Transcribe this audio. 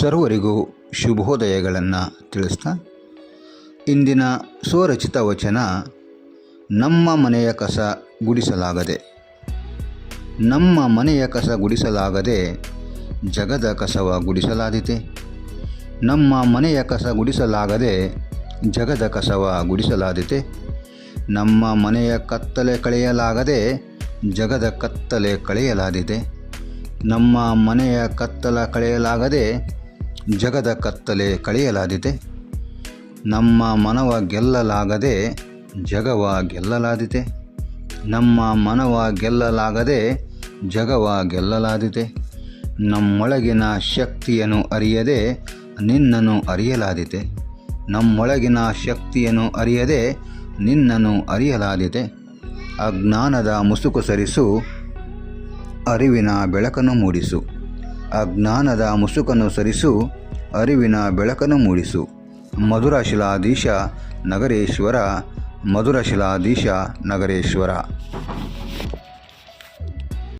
ಸರ್ವರಿಗೂ ಶುಭೋದಯಗಳನ್ನು ತಿಳಿಸ್ತಾ, ಇಂದಿನ ಸ್ವರಚಿತ ವಚನ, ನಮ್ಮ ಮನೆಯ ಕಸ ಗುಡಿಸಲಾಗದೆ. ನಮ್ಮ ಮನೆಯ ಕಸ ಗುಡಿಸಲಾಗದೆ ಜಗದ ಕಸವ ಗುಡಿಸಲಾದಿತೆ. ನಮ್ಮ ಮನೆಯ ಕಸ ಗುಡಿಸಲಾಗದೆ ಜಗದ ಕಸವ ಗುಡಿಸಲಾದಿತೆ. ನಮ್ಮ ಮನೆಯ ಕತ್ತಲೆ ಕಳೆಯಲಾಗದೆ ಜಗದ ಕತ್ತಲೆ ಕಳೆಯಲಾದೀತೆ. ನಮ್ಮ ಮನೆಯ ಕತ್ತಲ ಕಳೆಯಲಾಗದೆ ಜಗದ ಕತ್ತಲೆ ಕಳೆಯಲಾದಿದೆ ನಮ್ಮ ಮನವ ಗೆಲ್ಲಲಾಗದೆ ಜಗವ ಗೆಲ್ಲಲಾದಿದೆ ನಮ್ಮ ಮನವ ಗೆಲ್ಲಲಾಗದೆ ಜಗವ ಗೆಲ್ಲಲಾದಿದೆ ನಮ್ಮೊಳಗಿನ ಶಕ್ತಿಯನ್ನು ಅರಿಯದೆ ನಿನ್ನನ್ನು ಅರಿಯಲಾದಿದೆ ನಮ್ಮೊಳಗಿನ ಶಕ್ತಿಯನ್ನು ಅರಿಯದೆ ನಿನ್ನನ್ನು ಅರಿಯಲಾದಿತೆ. ಅಜ್ಞಾನದ ಮುಸುಕು ಸರಿಸು ಅರಿವಿನ ಬೆಳಕನ್ನು ಮೂಡಿಸು. ಅಜ್ಞಾನದ ಮುಸುಕನ್ನು ಸರಿಸು ಅರಿವಿನ ಬೆಳಕನ್ನು ಮೂಡಿಸು. ಮಧುರಶಿಲಾಧೀಶ ನಗರೇಶ್ವರ ಮಧುರಶಿಲಾಧೀಶ ನಗರೇಶ್ವರ.